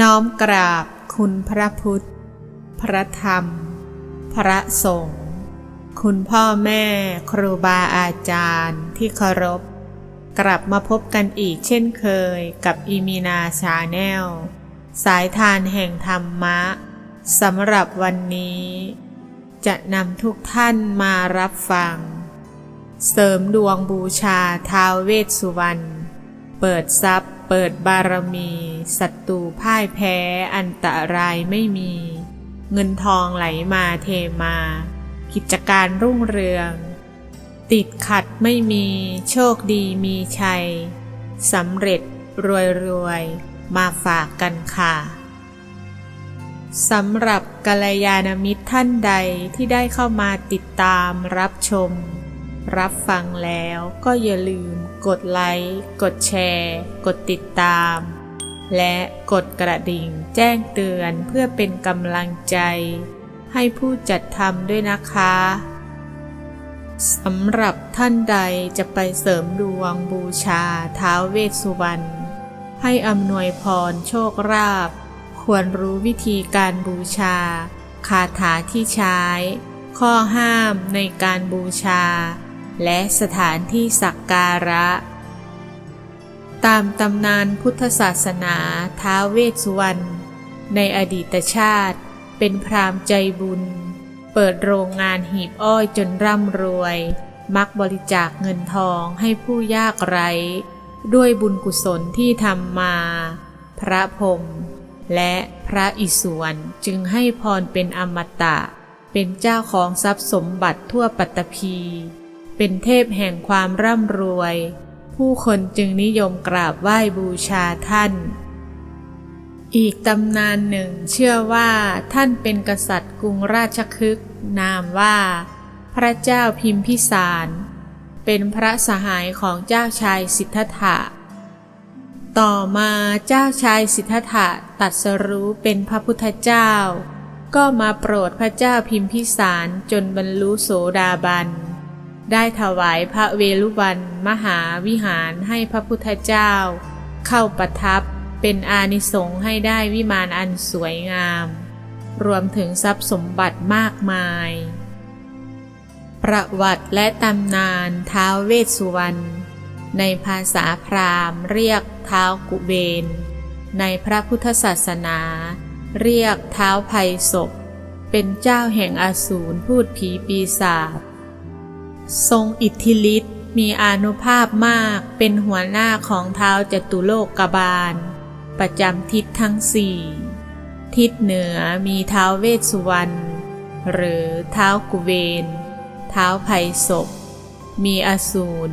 น้อมกราบคุณพระพุทธ พระธรรม พระสงฆ์คุณพ่อแม่ครูบาอาจารย์ที่เคารพ กลับมาพบกันอีกเช่นเคยกับอีมีนาชาแนล สายทานแห่งธรรมะสำหรับวันนี้ จะนำทุกท่านมารับฟัง เสริมดวงบูชาท้าวเวสสุวรรณเปิดทรัพย์เปิดบารมี ศัตรูพ่ายแพ้อันตรายไม่มี เงินทองไหลมาเทมา กิจการรุ่งเรือง ติดขัดไม่มีโชคดีมีชัยสำเร็จรวยรวยมาฝากกันค่ะสำหรับกัลยาณมิตรท่านใดที่ได้เข้ามาติดตามรับชม รับฟังแล้วก็อย่าลืมกดไลค์ กดแชร์ กดติดตาม และกดกระดิ่งแจ้งเตือนเพื่อเป็นกำลังใจ ให้ผู้จัดทำด้วยนะคะสำหรับท่านใดจะไปเสริมดวงบูชาท้าวเวสสุวรรณให้อำนวยพรโชคราบ ควรรู้วิธีการบูชา คาถาที่ใช้ ข้อห้ามในการบูชา และสถานที่สักการะ ตามตำนานพุทธศาสนาท้าเวสวรรณในอดีตชาติ เป็นพรามใจบุญ เปิดโรงงานหีบอ้อยจนร่ำรวย มักบริจาคเงินทองให้ผู้ยากไร้ ด้วยบุญกุศลที่ทำมา พระพรมและพระอิศวรจึงให้พรเป็นอมตะ เป็นเจ้าของทรัพย์สมบัติทั่วปัตตภีเป็นเทพแห่งความร่ำรวย ผู้คนจึงนิยมกราบไหว้บูชาท่าน อีกตำนานหนึ่งเชื่อว่าท่านเป็นกษัตริย์กรุงราชคฤห์นามว่า พระเจ้าพิมพิสาร เป็นพระสหายของเจ้าชายสิทธัตถะต่อมาเจ้าชายสิทธัตถะตัดสรู้เป็นพระพุทธเจ้า ก็มาโปรดพระเจ้าพิมพิสารจนบรรลุโสดาบัน ได้ถวายพระเวลุวันมหาวิหารให้พระพุทธเจ้า เข้าประทับเป็นอานิสงส์ให้ได้วิมานอันสวยงาม รวมถึงทรัพย์สมบัติมากมาย ประวัติและตำนานท้าวเวสสุวรรณในภาษาพราหมณ์เรียกเท้าวกุเบน ในพระพุทธศาสนา เรียกเท้าวไพศพเป็นเจ้าแห่งอสูรพูดผีปีศาจ ทรงอิทธิฤทธิ์มีอานุภาพมากเป็นหัวหน้าของเท้าวจตุโลกบาล ประจำทิศทั้งสี่ ทิศเหนือมีเท้าวเวสสุวรรณหรือเท้าวกุเวนเท้าวไพศพ มีอสูร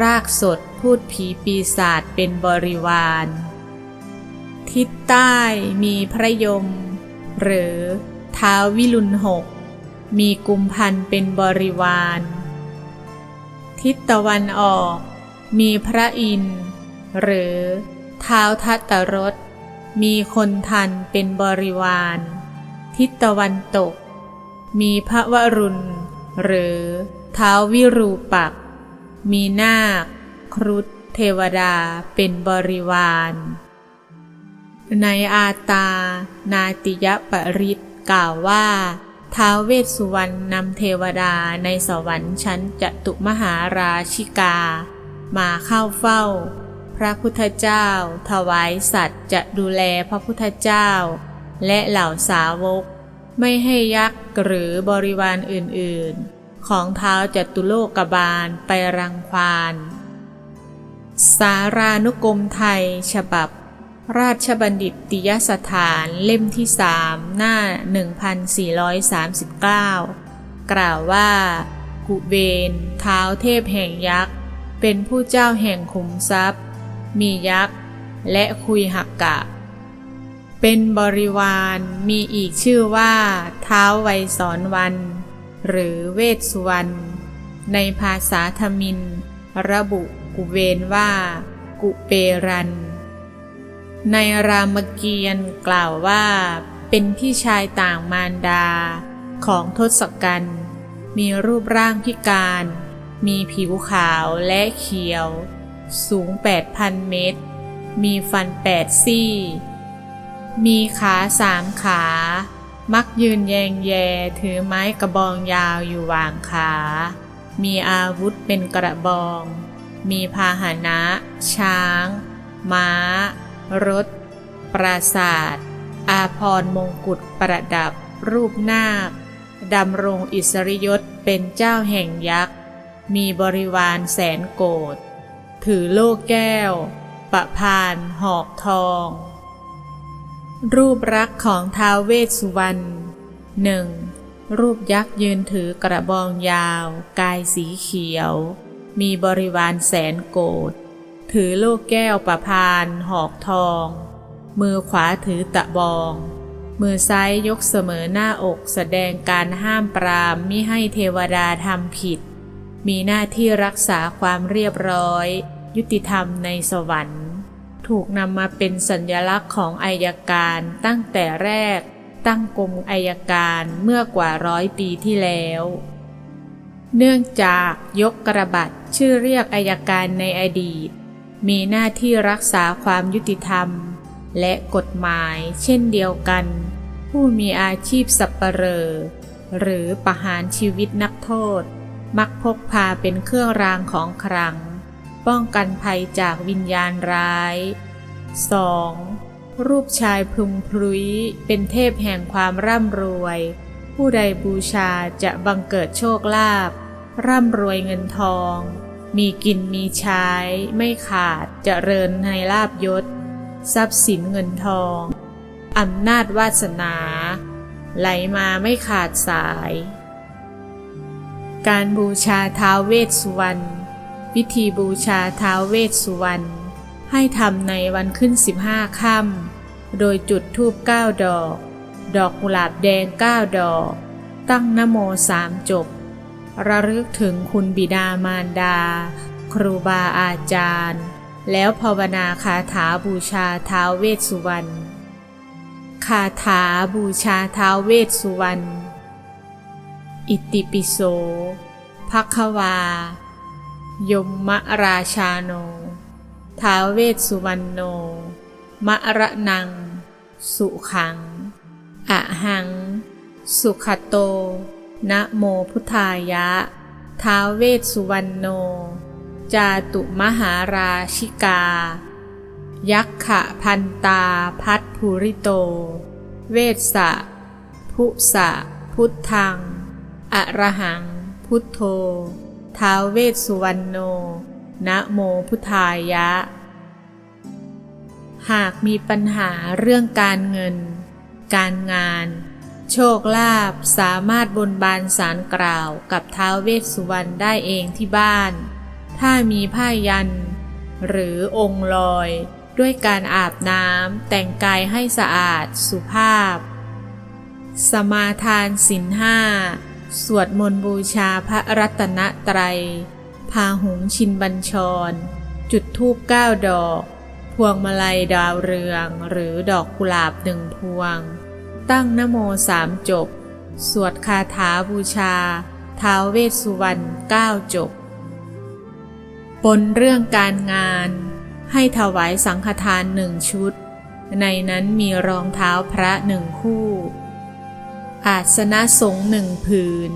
รากสดพูดผีปีศาจเป็นบริวาร ทิศใต้มีพระยม หรือท้าววิรุณหก มีกุมพันเป็นบริวาร ทิศตะวันออก มีพระอินทร์หรือท้าวทัตตรสมีคนทันเป็นบริวาร ทิศตะวันตก มีพระวรุณ หรือท้าววิรูปัก มีนาค ครุฑเทวดาเป็นบริวาร ในอาตา นาติยปริตกล่าวว่า ท้าวเวสสุวรรณนำเทวดาในสวรรค์ชั้นจตุมหาราชิกา มาเข้าเฝ้า พระพุทธเจ้า ถวายสัตว์จะดูแลพระพุทธเจ้า และเหล่าสาวก ไม่ให้ยักษ์หรือบริวารอื่นๆ ของเท้าจตุโลกบาลไปรังควาน สารานุกรมไทยฉบับ ราชบัณฑิตยสถานเล่มที่สามหน้า 1439 กล่าวว่า กุเบนเท้าเทพแห่งยักษ์ เป็นผู้เจ้าแห่งขุมทรัพย์ มียักษ์ และคุยหักกะ เป็นบริวารมีอีกชื่อว่า เท้าไวยสอนวัน หรือเวสสุวรรณในภาษาธมิน ระบุกุเวนว่า กุเปรัน ในรามเกียรติ์กล่าวว่า เป็นพี่ชายต่างมารดา ของทศกัณฐ์มีรูปร่างพิการ มีผิวขาวและเขียว สูง 8,000 เมตร มีฟันแปดซี่ มีขาสามขา มักยืนแยงแยถือไม้กระบองยาวอยู่วางขา มีอาวุธเป็นกระบอง มีพาหนะ ช้าง ม้า รถ ปราศาสตร์ อาพรมงกุฎประดับ รูปนาคดำรงอิสริยศเป็นเจ้าแห่งยักษ์ มีบริวารแสนโกดถือโล่แก้ว ประพานหอกทอง รูปรักษ์ของท้าวเวสสุวรรณหนึ่งรูปยักษ์ยืนถือกระบองยาว กายสีเขียว มีบริวารแสนโกด ถือโล่แก้วประพานหอกทอง มือขวาถือตะบอง มือซ้ายยกเสมอหน้าอกแสดงการห้ามปรามมิให้เทวดาทำผิด มีหน้าที่รักษาความเรียบร้อย ยุติธรรมในสวรรค์ ถูกนำมาเป็นสัญลักษณ์ของอายการตั้งแต่แรก ตั้งกรมอายการเมื่อกว่าร้อยปีที่แล้วเนื่องจากยกกระบัดชื่อเรียกอายการในอดีต มีหน้าที่รักษาความยุติธรรม และกฎหมายเช่นเดียวกัน ผู้มีอาชีพสับปเหร่อหรือประหารชีวิตนักโทษ มักพกพาเป็นเครื่องรางของขลัง ป้องกันภัยจากวิญญาณร้าย 2. รูปชายพุงพรุยเป็นเทพแห่งความร่ำรวย ผู้ใดบูชาจะบังเกิดโชคลาภร่ำรวยเงินทอง มีกินมีใช้ ไม่ขาดเจริญในลาบยศ ทรัพย์สินเงินทองอำนาจวาสนา ไหลมาไม่ขาดสาย การบูชาท้าวเวสสุวรรณวิธีบูชาท้าวเวสสุวรรณให้ทำในวันขึ้นสิบห้าค่ำโดยจุดธูปเก้าดอก ดอกกุหลาบแดงเก้าดอก ตั้งนโมสามจบ ระลึกถึงคุณบิดามารดา ครูบาอาจารย์ แล้วภาวนาคาถาบูชาท้าวเวสสุวรรณคาถาบูชาท้าวเวสสุวรรณอิติปิโสภัควา ยมมะราชาโน ท้าวเวสสุวรรณโน มะระนัง สุขัง อะหัง สุขโต นะโมพุทธายะ ท้าวเวสสุวรรณโน จาตุมหาราชิกา ยักขะพันตาพัทภูริโต เวสสะ พุสะ พุทธัง อระหัง พุทโธ ท้าวเวสสุวรรณโน นะโมพุทธายะ หากมีปัญหาเรื่องการเงิน การงาน โชคลาภสามารถบนบานสารกล่าวกับท้าวเวสสุวรรณได้เองที่บ้าน ถ้ามีผ้ายัน หรือองค์ลอย ด้วยการอาบน้ำแต่งกายให้สะอาดสุภาพ สมาทานศีลห้า สวดมนต์บูชาพระรัตนตรัย พาหุงชินบัญชร จุดธูปเก้าดอก พวงมาลัยดาวเรืองหรือดอกกุหลาบหนึ่งพวง ตั้งนโมสามจบ สวดคาถาบูชา ท้าวเวสสุวรรณเก้าจบ บนเรื่องการงาน ให้ถวายสังฆทานหนึ่งชุด ในนั้นมีรองเท้าพระหนึ่งคู่ อาสนะสงหนึ่งผืน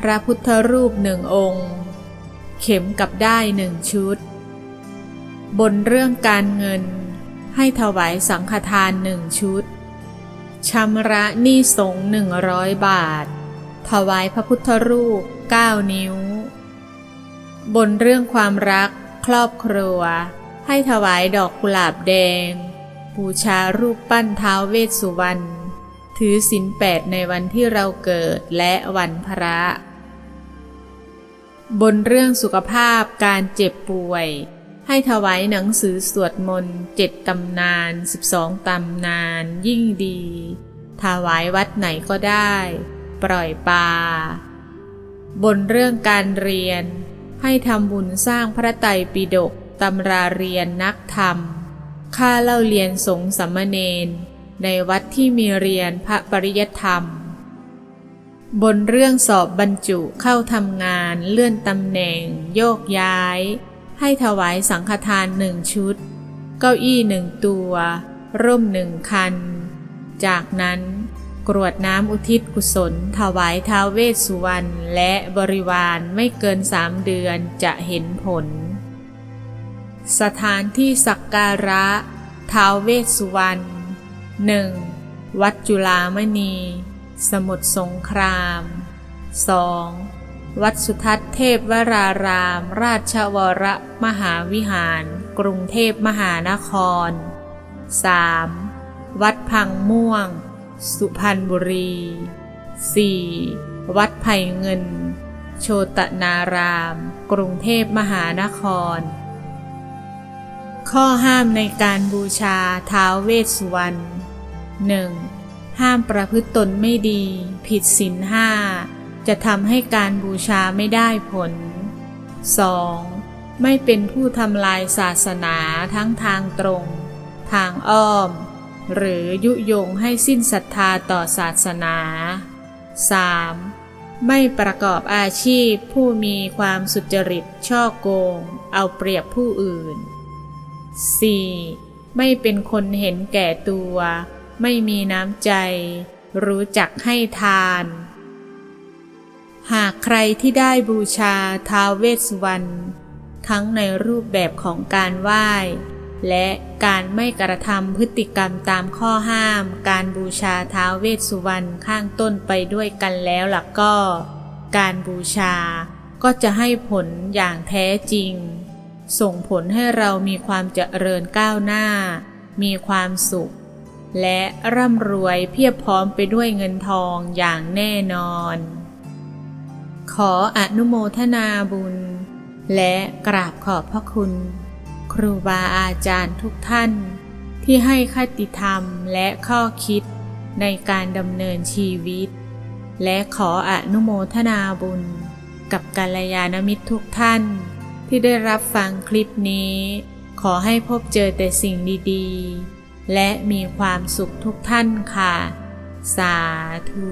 พระพุทธรูปหนึ่งองค์ เข็มกับได้หนึ่งชุด บนเรื่องการเงิน ให้ถวายสังฆทานหนึ่งชุด ชำระหนี้สงฆ์หนึ่งร้อยบาท ถวายพระพุทธรูปเก้านิ้ว บนเรื่องความรักครอบครัว ให้ถวายดอกกุหลาบแดง บูชารูปปั้นท้าวเวสสุวรรณ ถือศีลแปดในวันที่เราเกิดและวันพระ บนเรื่องสุขภาพการเจ็บป่วย ให้ถวายหนังสือสวดมนต์เจ็ดตำนานสิบสองตำนานยิ่งดี ถวายวัดไหนก็ได้ ปล่อยปลาบนเรื่องการเรียน ให้ทำบุญสร้างพระไตรปิฎกตำราเรียนนักธรรม ค่าเล่าเรียนสงสมเณรในวัดที่มีเรียนพระปริยธรรม บนเรื่องสอบบรรจุเข้าทำงานเลื่อนตำแหน่ง โยกย้าย ให้ถวายสังฆทานหนึ่งชุด เก้าอี้หนึ่งตัว ร่มหนึ่งคัน จากนั้นกรวดน้ำอุทิศกุศล ถวายท้าวเวสสุวรรณและบริวารไม่เกินสามเดือนจะเห็นผล สถานที่สักการะท้าวเวสสุวรรณหนึ่งวัดจุฬามณี สมุทรสงคราม 2. วัดสุทัศน์เทพวราราม ราชวรมหาวิหาร กรุงเทพมหานคร 3. วัดพังม่วง สุพรรณบุรี 4. วัดไผ่เงิน โชตนาราม กรุงเทพมหานคร ข้อห้ามในการบูชาท้าวเวสสุวรรณ 1. ห้ามประพฤติตนไม่ดี ผิดศีลห้า จะทำให้การบูชาไม่ได้ผล 2. ไม่เป็นผู้ทำลายศาสนาทั้งทางตรง ทางอ้อม หรือยุยงให้สิ้นศรัทธาต่อศาสนา 3. ไม่ประกอบอาชีพผู้มีความสุจริตช่อโกง เอาเปรียบผู้อื่น 4. ไม่เป็นคนเห็นแก่ตัว ไม่มีน้ำใจ รู้จักให้ทาน หากใครที่ได้บูชาท้าวเวสสุวรรณทั้งในรูปแบบของการไหว้ และการไม่กระทำพฤติกรรมตามข้อห้าม การบูชาท้าวเวสสุวรรณข้างต้นไปด้วยกันแล้วล่ะก็ การบูชาก็จะให้ผลอย่างแท้จริง ส่งผลให้เรามีความเจริญก้าวหน้า มีความสุข และร่ำรวยเพียบพร้อมไปด้วยเงินทองอย่างแน่นอน ขออนุโมทนาบุญ และกราบขอบพระคุณ ครูบาอาจารย์ทุกท่าน ที่ให้คติธรรมและข้อคิดในการดำเนินชีวิต และขออนุโมทนาบุญ กับกัลยาณมิตรทุกท่าน ที่ได้รับฟังคลิปนี้ ขอให้พบเจอแต่สิ่งดีๆ และมีความสุขทุกท่านค่ะ สาธุ